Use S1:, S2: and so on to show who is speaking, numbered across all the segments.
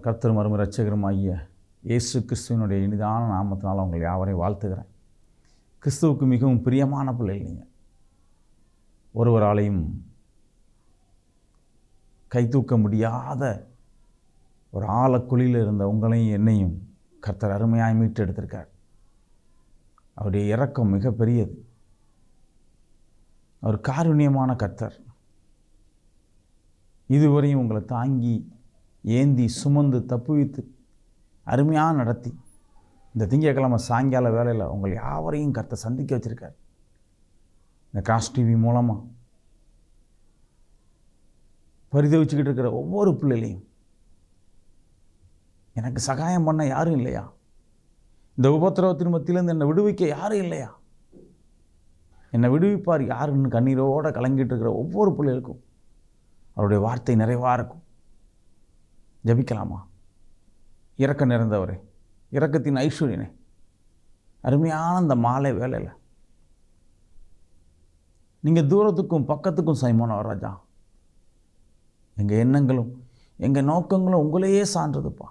S1: கர்த்தர் மரும ரட்சகரும் இயேசு கிறிஸ்துவனுடைய இனிதான நாமத்தினால் உங்கள் யாவரையும் வாழ்த்துகிறேன். கிறிஸ்துவுக்கு மிகவும் பிரியமான பிள்ளைகள் நீங்கள் ஒருவராலையும் கை தூக்க முடியாத ஒரு ஆழக்குழியில் இருந்த உங்களையும் என்னையும் கர்த்தர் அருமையாய் மீட்டு எடுத்திருக்கார் அவருடைய இறக்கம் மிகப்பெரியது. அவர் காருண்யமான கர்த்தர். இதுவரையும் உங்களை தாங்கி ஏந்தி சுமந்து தப்புவித்து அருமையாக நடத்தி. இந்த திங்கட்கிழமை சாயங்கால வேலையில் உங்கள் யாவரையும் கருத்தை சந்திக்க வச்சுருக்கார். இந்த காஸ்ட் டிவி மூலமாக பரிதவிச்சுக்கிட்டு இருக்கிற ஒவ்வொரு பிள்ளைகளையும் எனக்கு சகாயம் பண்ண யாரும் இல்லையா? இந்த உபத்திரவத்தின் மத்தியிலேருந்து என்னை விடுவிக்க யாரும் இல்லையா? என்னை விடுவிப்பார் யாருன்னு கண்ணீரோடு கலங்கிட்டு இருக்கிற ஒவ்வொரு பிள்ளைகளுக்கும் அவருடைய வார்த்தை நிறைவாக இருக்கும். ஜபிக்கலாமா? இறக்க நிறைந்தவரே இறக்கத்தின் ஐஸ்வர்யனே அருமையான அந்த மாலை வேலையில் நீங்கள் தூரத்துக்கும் பக்கத்துக்கும் சைமோனவர் ராஜா எங்கள் எண்ணங்களும் எங்கள் நோக்கங்களும் உங்களையே சான்றதுப்பா.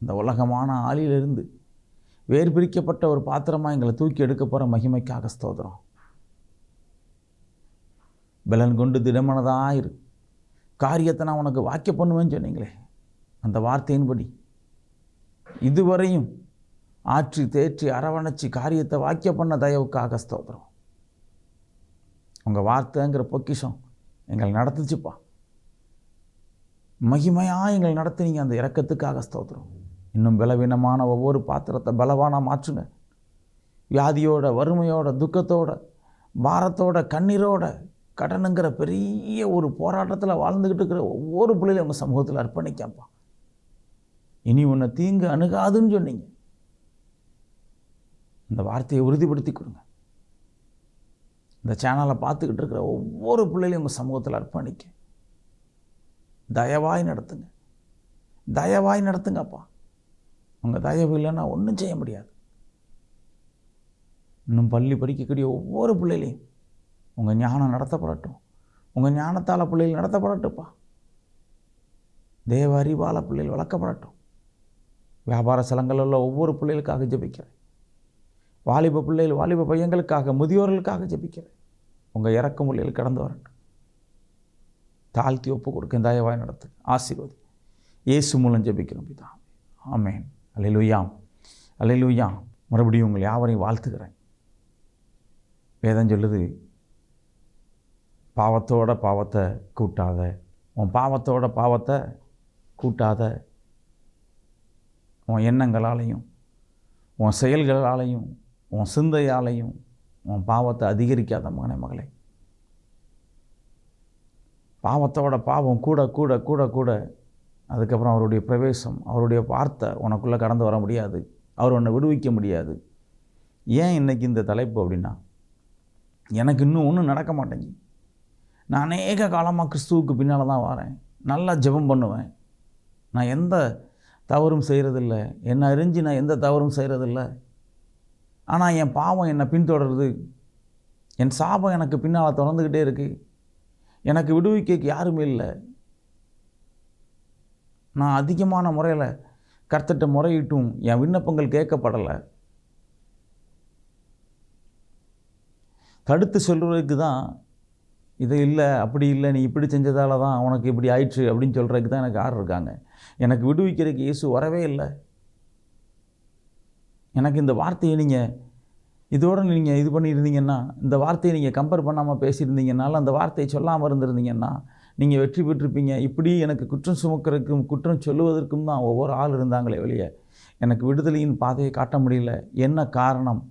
S1: இந்த உலகமான ஆளிலிருந்து வேர் பிரிக்கப்பட்ட ஒரு பாத்திரமாக எங்களை தூக்கி எடுக்க போகிற மகிமைக்காக ஸ்தோத்திரம். பலன் கொண்டு திடமனதாக இருக்கு காரியத்தை நான் உனக்கு வாக்கிய பண்ணுவேன்னு சொன்னீங்களே அந்த வார்த்தையின்படி. இதுவரையும் ஆற்றி தேற்றி அரவணைச்சி காரியத்தை வாக்கிய பண்ண தயவுக்காக ஸ்தோத்திரம். உங்கள் வார்த்தைங்கிற பொக்கிஷம் எங்களை நடத்துச்சுப்பா. மகிமையாக எங்களை நடத்துனீங்க அந்த இறக்கத்துக்காக ஸ்தோத்திரம். இன்னும் பலவீனமான ஒவ்வொரு பாத்திரத்தை பலவானாக மாற்றுங்க. வியாதியோட வறுமையோட துக்கத்தோட பாரத்தோட கண்ணீரோட கடனுங்கிற பெரிய ஒரு போராட்டத்தில் வாழ்ந்துக்கிட்டு இருக்கிற ஒவ்வொரு பிள்ளையும் உங்கள் சமூகத்தில் அர்ப்பணிக்காப்பா. இனி உன்னை தீங்கு அணுகாதுன்னு சொன்னீங்க. இந்த வார்த்தையை உறுதிப்படுத்தி கொடுங்க. இந்த சேனலை பார்த்துக்கிட்டு இருக்கிற ஒவ்வொரு பிள்ளைகளையும் உங்கள் சமூகத்தில் அர்ப்பணிக்க. தயவாய் நடத்துங்க. தயவாய் நடத்துங்கப்பா. உங்கள் தயவு இல்லைன்னா ஒன்றும் செய்ய முடியாது. இன்னும் பள்ளி படிக்கக்கூடிய ஒவ்வொரு பிள்ளைகளையும் உங்கள் ஞானம் நடத்தப்படட்டும். உங்கள் ஞானத்தால் பிள்ளைகள் நடத்தப்படட்டும்ப்பா. தேவ அறிவால் பிள்ளைகள் வளர்க்கப்படட்டும். வியாபார ஸ்தலங்களில் உள்ள ஒவ்வொரு பிள்ளைகளுக்காக ஜெபிக்கிறேன். வாலிப பிள்ளைகள் வாலிப பையங்களுக்காக முதியோர்களுக்காக ஜெபிக்கிறேன். உங்கள் இறக்க பிள்ளைகள் கடந்து வரட்டும். தாழ்த்தி ஒப்பு கொடுக்க தயவாய் நடத்து. ஆசீர்வதி. இயேசு மூலம் ஜபிக்கிறோம் பிதா. ஆமேன். அலையிலுயாம் அலையிலுயாம் மறுபடியும் உங்கள் யாவரையும் வாழ்த்துக்கிறேன் வேதம் சொல்லுது பாவத்தோட பாவத்தை கூட்டாத. உன் பாவத்தோட பாவத்தை கூட்டாத. உன் எண்ணங்களாலையும் உன் செயல்களாலையும் உன் சிந்தையாலையும் உன் பாவத்தை அதிகரிக்காத மகனே மகளே. பாவத்தோட பாவம் கூட கூட கூட கூட. அதுக்கப்புறம் அவருடைய பிரவேசம் அவருடைய வார்த்தை உனக்குள்ளே கடந்து வர முடியாது. அவர் உன்னை விடுவிக்க முடியாது. ஏன் இன்றைக்கி இந்த தலைப்பு அப்படின்னா எனக்கு இன்னும் ஒன்றும் நடக்க மாட்டேங்குது. நான் அநேக காலமாக கிறிஸ்துவுக்கு பின்னால் தான் வரேன். நல்லா ஜெபம் பண்ணுவேன். நான் எந்த தவறும் செய்கிறதில்ல என்னை அறிஞ்சு நான் எந்த தவறும் செய்கிறதில்ல ஆனால் என் பாவம் என்னை பின்தொடருது. என் சாபம் எனக்கு பின்னால் தொடர்ந்துக்கிட்டே இருக்குது எனக்கு விடுவிக்க யாருமே இல்லை. நான் அதிகமான முறையில் கர்த்தட்ட முறையிட்டும் என் விண்ணப்பங்கள் கேட்கப்படலை. தடுத்து சொல்கிறதுக்கு தான் இது இல்லை அப்படி இல்லை நீ இப்படி செஞ்சதால தான் உனக்கு இப்படி ஆயிடுச்சு அப்படின்னு சொல்கிறதுக்கு தான் எனக்கு ஆறு இருக்காங்க? எனக்கு விடுவிக்கிறதுக்கு இயேசு வரவே இல்லை. எனக்கு இந்த வார்த்தையை நீங்கள் இதோடு நீங்கள் இது பண்ணியிருந்தீங்கன்னா இந்த வார்த்தையை நீங்கள் கம்பேர் பண்ணாமல் பேசியிருந்தீங்கனால அந்த வார்த்தையை சொல்லாமல் இருந்திருந்தீங்கன்னா நீங்கள் வெற்றி பெற்றிருப்பீங்க. இப்படி எனக்கு குற்றம் சுமக்கிறதுக்கும் குற்றம் சொல்லுவதற்கும் தான் ஒவ்வொரு ஆள் இருந்தாங்களே வெளியே. எனக்கு விடுதலையின் பாதையை காட்ட முடியல. என்ன காரணம்?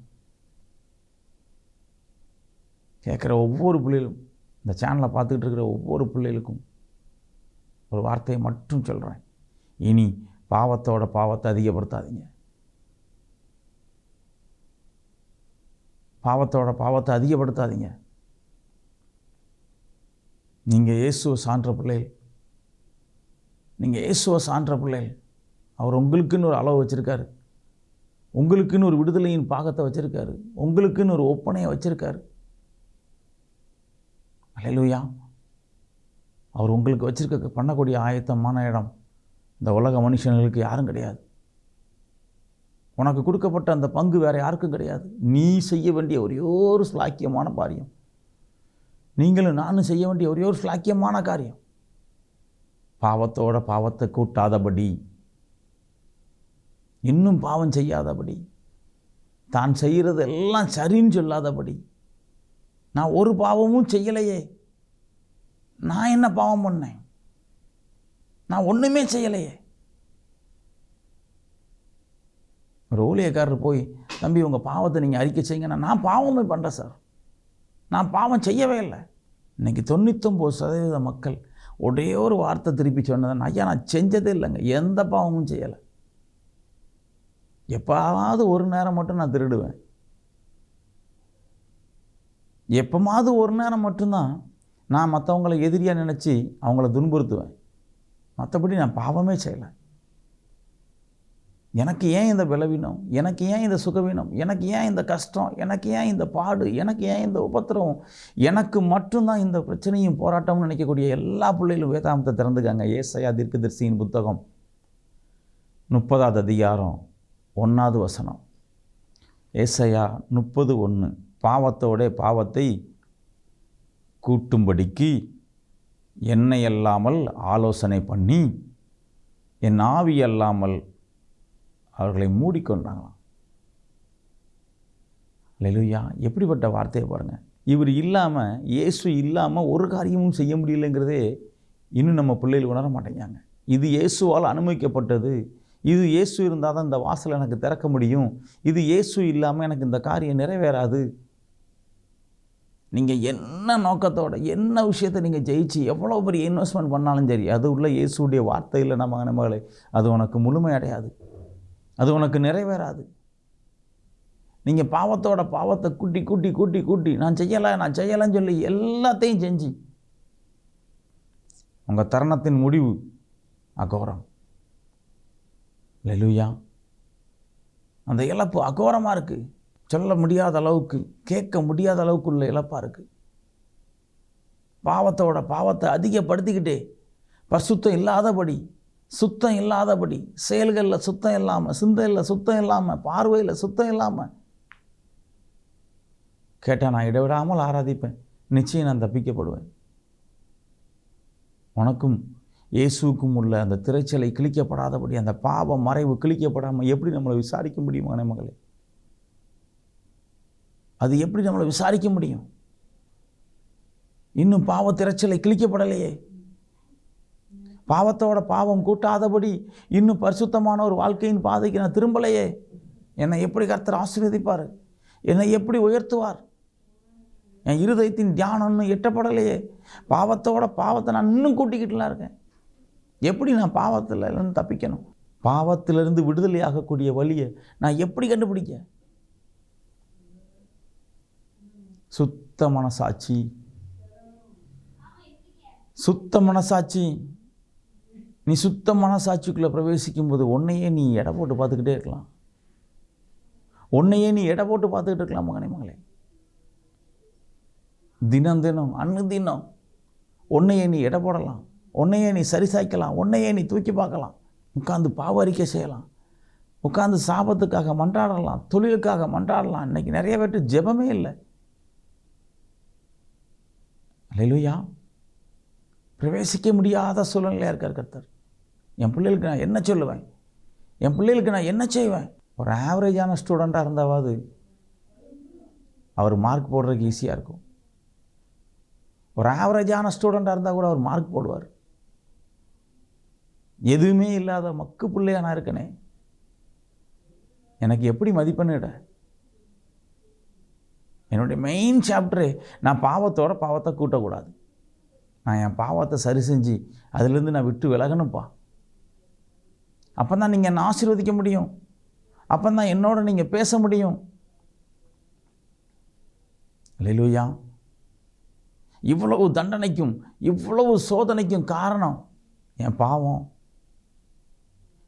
S1: கேட்குற ஒவ்வொரு பிள்ளைகளும் இந்த சேனலை பார்த்துக்கிட்டு இருக்கிற ஒவ்வொரு பிள்ளைகளுக்கும் ஒரு வார்த்தையை மட்டும் சொல்கிறேன் இனி பாவத்தோட பாவத்தை அதிகப்படுத்தாதீங்க. பாவத்தோட பாவத்தை அதிகப்படுத்தாதீங்க. நீங்கள் இயேசுவை சான்ற பிள்ளைகள். நீங்கள் இயேசுவை சான்ற பிள்ளைகள். அவர் உங்களுக்குன்னு ஒரு அளவு வச்சுருக்காரு. உங்களுக்குன்னு ஒரு விடுதலையின் பாகத்தை வச்சுருக்காரு. உங்களுக்குன்னு ஒரு ஒப்பனையை வச்சுருக்காரு. அலையிலுயா. அவர் உங்களுக்கு வச்சுருக்க பண்ணக்கூடிய ஆயத்தமான இடம். இந்த உலக மனுஷங்களுக்கு யாரும் கிடையாது. உனக்கு கொடுக்கப்பட்ட அந்த பங்கு வேறு யாருக்கும் கிடையாது. நீ செய்ய வேண்டிய ஒரே ஒரு ஸ்லாக்கியமான காரியம் நீங்களும் நானும் செய்ய வேண்டிய ஒரே ஒரு ஸ்லாக்கியமான காரியம். பாவத்தோட பாவத்தை கூட்டாதபடி இன்னும் பாவம் செய்யாதபடி தான் செய்கிறது எல்லாம் சரின்னு சொல்லாதபடி நான் ஒரு பாவமும் செய்யலையே. நான் என்ன பாவம் பண்ணேன்? நான் ஒன்றுமே செய்யலையே. ஒரு ஊழியக்காரர் போய் தம்பி உங்கள் பாவத்தை நீங்கள் அறிக்கை செய்யுங்கன்னா நான் பாவமே பண்ணுறேன் சார். நான் பாவம் செய்யவே இல்லை. இன்றைக்கி தொண்ணூத்தொம்பது சதவீத மக்கள் ஒரே ஒரு வார்த்தை திருப்பி சொன்னதை ஐயா நான் செஞ்சதே இல்லைங்க. எந்த பாவமும் செய்யலை. எப்பாவது ஒரு நேரம் மட்டும் நான் திருடுவேன். எப்போமாவது ஒரு நேரம் மட்டும்தான் நான் மற்றவங்களை எதிரியாக நினச்சி அவங்கள துன்புறுத்துவேன். மற்றபடி நான் பாவமே செய்யலை. எனக்கு ஏன் இந்த விளவீனம்? எனக்கு ஏன் இந்த சுகவீனம்? எனக்கு ஏன் இந்த கஷ்டம்? எனக்கு ஏன் இந்த பாடு? எனக்கு ஏன் இந்த உபத்திரவம்? எனக்கு மட்டும்தான் இந்த பிரச்சனையும் போராட்டம்னு நினைக்கக்கூடிய எல்லா பிள்ளைகளும் வேதாந்தத்தை திறந்துக்காங்க. ஏசையா தீர்க்கதரிசியின் புத்தகம் முப்பதாவது அதிகாரம் ஒன்றாவது வசனம். ஏசையா முப்பது ஒன்று பாவத்தோட பாவத்தை கூட்டும்படிக்கு என்னை அல்லாமல் ஆலோசனை பண்ணி என் ஆவி அல்லாமல் அவர்களை மூடிக்கொண்டாங்களாம். லெலுயா எப்படிப்பட்ட வார்த்தையை பாருங்கள் இவர் இல்லாமல் இயேசு இல்லாமல் ஒரு காரியமும் செய்ய முடியலைங்கிறதே இன்னும் நம்ம பிள்ளைகள் உணர மாட்டேங்காங்க இது இயேசுவால் அனுமதிக்கப்பட்டது. இது இயேசு இருந்தால் தான் இந்த வாசல் எனக்கு திறக்க முடியும். இது இயேசு இல்லாமல் எனக்கு இந்த காரியம் நிறைவேறாது. நீங்கள் என்ன நோக்கத்தோட என்ன விஷயத்தை நீங்கள் ஜெயிச்சு எவ்வளோ பெரிய இன்வெஸ்ட்மெண்ட் பண்ணாலும் சரி அது உள்ள இயேசுடைய வார்த்தையில் நம்ம நம்மளை அது உனக்கு முழுமை அடையாது. அது உனக்கு நிறைவேறாது. நீங்கள் பாவத்தோட பாவத்தை கூட்டி கூட்டி கூட்டி கூட்டி நான் செய்யலை நான் செய்யலைன்னு சொல்லி எல்லாத்தையும் செஞ்சு உங்கள் தருணத்தின் முடிவு அகோரம். லெலுயா அந்த இழப்பு அகோரமாக இருக்குது சொல்ல முடியாத அளவுக்கு கேட்க முடியாத அளவுக்கு உள்ள இழப்பாக இருக்குது பாவத்தோட பாவத்தை அதிகப்படுத்திக்கிட்டே பரிசுத்தம் இல்லாதபடி சுத்தம் இல்லாதபடி செயல்களில் சுத்தம் இல்லாமல் சிந்தையில் சுத்தம் இல்லாமல் பார்வையில் சுத்தம் இல்லாமல் கேட்டால் நான் இடைவிடாமல் ஆராதிப்பேன் நிச்சயம் நான் தப்பிக்கப்படுவேன். உனக்கும் இயேசுக்கும் உள்ள அந்த திரைச்சலை கிழிக்கப்படாதபடி அந்த பாவ மறைவு கிழிக்கப்படாமல் எப்படி நம்மளை விசாரிக்க முடியும் மகனே அது எப்படி நம்மளை விசாரிக்க முடியும்? இன்னும் பாவ கிழிக்கப்படலையே. பாவத்தோட பாவம் கூட்டாதபடி இன்னும் பரிசுத்தமான ஒரு வாழ்க்கையின் பாதைக்கு நான் திரும்பலையே. என்னை எப்படி கர்த்தர் ஆசீர்வதிப்பார்? என்னை எப்படி உயர்த்துவார்? என் இருதயத்தின் தியானம் இன்னும் எட்டப்படலையே. பாவத்தோட பாவத்தை நான் இன்னும் கூட்டிக்கிட்டுலாம் இருக்கேன். எப்படி நான் பாவத்தில் தப்பிக்கணும்? பாவத்திலிருந்து விடுதலையாகக்கூடிய வழியை நான் எப்படி கண்டுபிடிக்க? சுத்த மனசாட்சி. சுத்த மனசாட்சி. நீ சுத்த மனசாட்சிக்குள்ளே பிரவேசிக்கும் போது உன்னையே நீ எடை போட்டு பார்த்துக்கிட்டே இருக்கலாம். உன்னையே நீ எடை போட்டு பார்த்துக்கிட்டு இருக்கலாம் மகனே மகளே. தினம் தினம் அன்னு தினம் உன்னையே நீ எடை போடலாம். உன்னையே நீ சரிசாய்க்கலாம். உன்னையே நீ தூக்கி பார்க்கலாம். உட்காந்து பாவரிக்கை செய்யலாம். உட்காந்து சாபத்துக்காக மன்றாடலாம். தொழிலுக்காக மன்றாடலாம். இன்றைக்கி நிறைய பேர்ட்டு ஜெபமே இல்லை. லெலுயா பிரவேசிக்க முடியாத சூழ்நிலையாக இருக்கார் கர்த்தர். என் பிள்ளைகளுக்கு நான் என்ன சொல்லுவேன்? என் பிள்ளைகளுக்கு நான் என்ன செய்வேன்? ஒரு ஆவரேஜான ஸ்டூடெண்ட்டாக இருந்தாவது அவர் மார்க் போடுறதுக்கு ஈஸியாக இருக்கும். ஒரு ஆவரேஜான ஸ்டூடெண்ட்டாக இருந்தால் கூட அவர் மார்க் போடுவார். எதுவுமே இல்லாத மக்கு பிள்ளையா நான் இருக்கனே. எனக்கு எப்படி மதிப்பெண்ணிட என்னுடைய மெயின் சாப்டரு நான் பாவத்தோட பாவத்தை கூட்டக்கூடாது. நான் என் பாவத்தை சரி செஞ்சு அதுலேருந்து நான் விட்டு விலகணும்ப்பா. அப்போ தான் நீங்கள் என்னை ஆசீர்வதிக்க முடியும். அப்போ தான் என்னோட நீங்கள் பேச முடியும். லெலுயா இவ்வளவு தண்டனைக்கும் இவ்வளவு சோதனைக்கும் காரணம் என் பாவம்.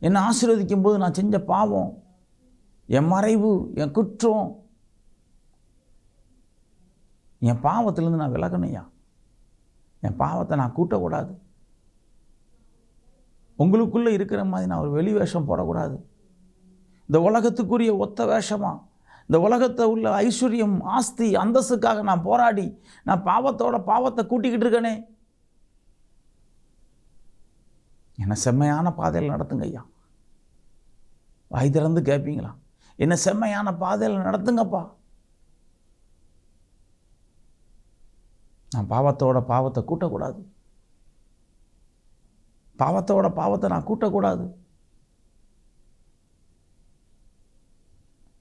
S1: என்னை ஆசீர்வதிக்கும் போது நான் செஞ்ச பாவம் என் மறைவு என் குற்றம் என் பாவத்திலேருந்து நான் விலகணுயா என் பாவத்தை நான் கூட்டக்கூடாது. உங்களுக்குள்ளே இருக்கிற மாதிரி நான் ஒரு வெளி வேஷம் போடக்கூடாது. இந்த உலகத்துக்குரிய ஒத்த வேஷமாக இந்த உலகத்தை உள்ள ஐஸ்வர்யம் ஆஸ்தி அந்தஸ்துக்காக நான் போராடி நான் பாவத்தோட பாவத்தை கூட்டிக்கிட்டு இருக்கேனே. என்னை செம்மையான பாதையில் நடத்துங்க ஐயா. வாய் திறந்து கேட்பீங்களா என்னை செம்மையான பாதையில் நடத்துங்கப்பா. நான் பாவத்தோட பாவத்தை கூட்டக்கூடாது. பாவத்தோட பாவத்தை நான் கூட்டக்கூடாது.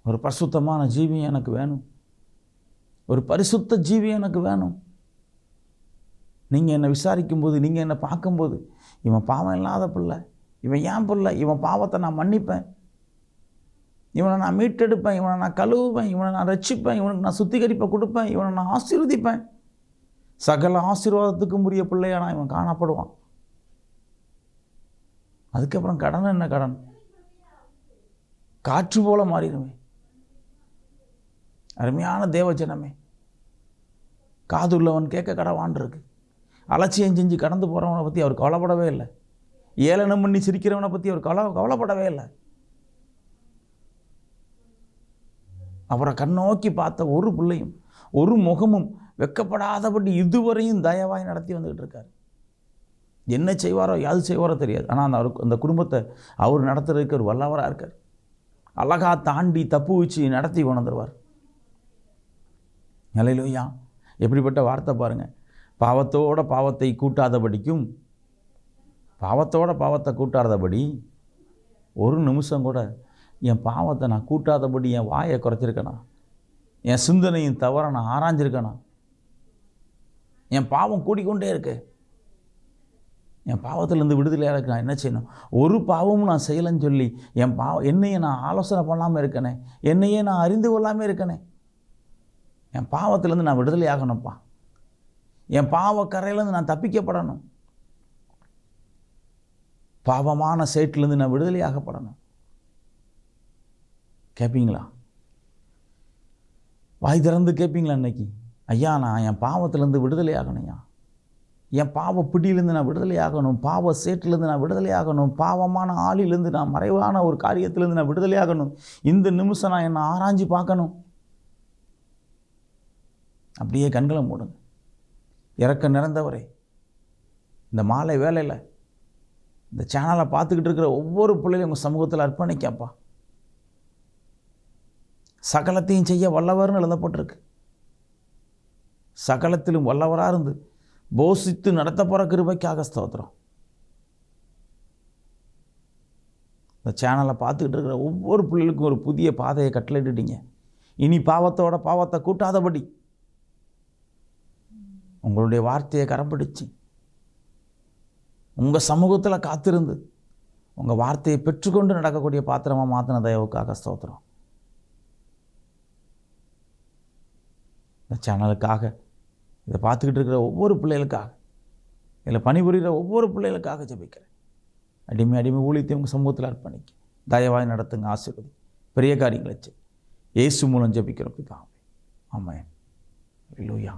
S1: ஒரு பரிசுத்தமான ஜீவி எனக்கு வேணும். ஒரு பரிசுத்த ஜீவி எனக்கு வேணும். நீங்கள் என்னை விசாரிக்கும்போது நீங்கள் என்னை பார்க்கும்போது இவன் பாவம் இல்லாத பிள்ளை இவன் ஏன் பிள்ளை இவன் பாவத்தை நான் மன்னிப்பேன். இவனை நான் மீட்டெடுப்பேன் இவனை நான் கழுவுவேன் இவனை நான் ரட்சிப்பேன் இவனுக்கு நான் சுத்திகரிப்பை கொடுப்பேன் இவனை நான் ஆசீர்வதிப்பேன். சகல ஆசீர்வாதத்துக்கும் உரிய பிள்ளையானா இவன் காணப்படுவான். அதுக்கப்புறம் கடன் என்ன கடன்? காற்று போல மாறிடுமே. அருமையான தேவஜனமே காதுள்ளவன் கேட்க கடவான் இருக்கு. அலட்சியம் செஞ்சு கடந்து போகிறவனை பற்றி அவர் கவலைப்படவே இல்லை. ஏளனம் பண்ணி சிரிக்கிறவனை பற்றி அவர் கவலை கவலைப்படவே இல்லை. அவரை கண்ணோக்கி பார்த்த ஒரு பிள்ளையும் ஒரு முகமும் வெக்கப்படாதபடி இதுவரையும் தயவாய் நடத்தி வந்துக்கிட்டு இருக்கார். என்ன செய்வாரோ யாது செய்வாரோ தெரியாது. ஆனால் அந்த அவருக்கு அந்த குடும்பத்தை அவர் நடத்துறதுக்கு ஒரு வல்லவராக இருக்கார். அழகா தாண்டி தப்பு வச்சு நடத்தி கொண்டு வந்துடுவார் நிலையிலோயா எப்படிப்பட்ட வார்த்தை பாருங்கள் பாவத்தோட பாவத்தை கூட்டாதபடிக்கும் பாவத்தோட பாவத்தை கூட்டாதபடி ஒரு நிமிஷம் கூட என் பாவத்தை நான் கூட்டாதபடி என் வாயை குறைச்சிருக்கேனா? என் சிந்தனையும் தவற நான் ஆராய்ஞ்சிருக்கேனா? என் பாவம் கூடிக்கொண்டே இருக்கு. என் பாவத்திலேருந்து விடுதலையாக இருக்கு நான் என்ன செய்யணும்? ஒரு பாவமும் நான் செய்யலைன்னு சொல்லி என் பாவம் என்னையே நான் ஆலோசனை பண்ணாமல் இருக்கனே? என்னையே நான் அறிந்து கொள்ளாமல் இருக்கனே? என் பாவத்திலேருந்து நான் விடுதலை ஆகணும்ப்பா. என் பாவக்கரையிலேருந்து நான் தப்பிக்கப்படணும். பாவமான சேட்டிலேருந்து நான் விடுதலை ஆகப்படணும். கேட்பீங்களா வாய் திறந்து கேட்பீங்களா இன்னைக்கு? ஐயா நான் என் பாவத்திலேருந்து விடுதலை ஆகணும்யா என் பாவ பிடியிலேருந்து நான் விடுதலை ஆகணும் பாவ சேட்டிலேருந்து நான் விடுதலை ஆகணும் பாவமான ஆளிலேருந்து நான் மறைவான ஒரு காரியத்திலேருந்து நான் விடுதலை ஆகணும். இந்த நிமிஷம் நான் என்னை ஆராய்ஞ்சு பார்க்கணும். அப்படியே கண்களை மூடுங்க. இறக்க நிறந்தவரே இந்த மாலை வேலையில் இந்த சேனலை பார்த்துக்கிட்டு இருக்கிற ஒவ்வொரு பிள்ளையும் உங்கள் சமூகத்தில் அர்ப்பணிக்கப்பா. சகலத்தையும் செய்ய வல்லவர்னு எழுதப்பட்டிருக்கு. சகலத்திலும் வல்லவராக இருந்து போஷித்து நடத்த போகிற கிருபைக்காக ஸ்தோத்திரம். இந்த சேனலை பார்த்துக்கிட்டு இருக்கிற ஒவ்வொரு பிள்ளைகளுக்கும் ஒரு புதிய பாதையை கட்டளையிட்டுட்டீங்க. இனி பாவத்தோட பாவத்தை கூட்டாதபடி உங்களுடைய வார்த்தையை கரம்பிடிச்சு. உங்கள் சமூகத்தில் காத்திருந்து உங்கள் வார்த்தையை பெற்றுக்கொண்டு நடக்கக்கூடிய பாத்திரமாக மாற்றின தயவுக்காக ஸ்தோத்திரம். இந்த சேனலுக்காக இதை பார்த்துக்கிட்டு இருக்கிற ஒவ்வொரு பிள்ளைகளுக்காக இதில் பணிபுரிகிற ஒவ்வொரு பிள்ளைகளுக்காக ஜபிக்கிறேன். அடிமை அடிமை ஊழியத்தை உங்கள் சமூகத்தில் அர்ப்பணிக்க. தயவாய் நடத்துங்க ஆசீர்வதி. பெரிய காரியங்களை செய். இயேசு மூலம் ஜபிக்கிறோம் பிதாவே. ஆமாம் இல்லையா